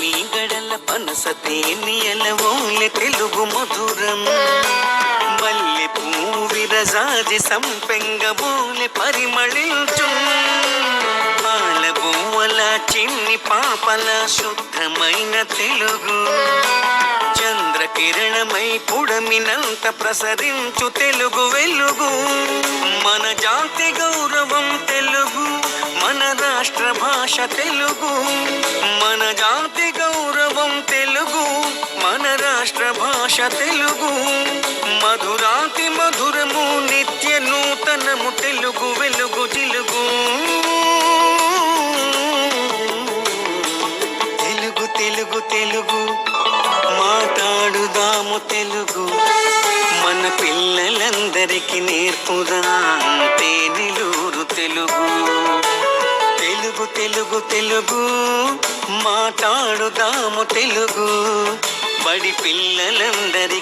నీ గడల పనస తేనియల ఓలె తెలుగు మధురం. మల్లె పువ్వు విరజాజి సంపెంగ బోలె పరిమళించు. పాల బువ్వల చిన్ని పాపల శుద్ధమైన తెలుగు. చంద్రకిరణమై పుడమినంత ప్రసరించు తెలుగు వెలుగు. మన జాతి గౌరవం తెలుగు మన రాష్ట్ర భాష తెలుగు. మన జాతి భాష తెలుగు. మధురాతి మధురము నిత్య నూతనము తెలుగు వెలుగు జిలుగు. తెలుగు తెలుగు తెలుగు. మాట్లాడుదాము తెలుగు. మన పిల్లలందరికీ నేర్పుదాం తేనెలూరు తెలుగు. తెలుగు తెలుగు తెలుగు. మాట్లాడుదాము తెలుగు. బడి పిల్లలందరికీ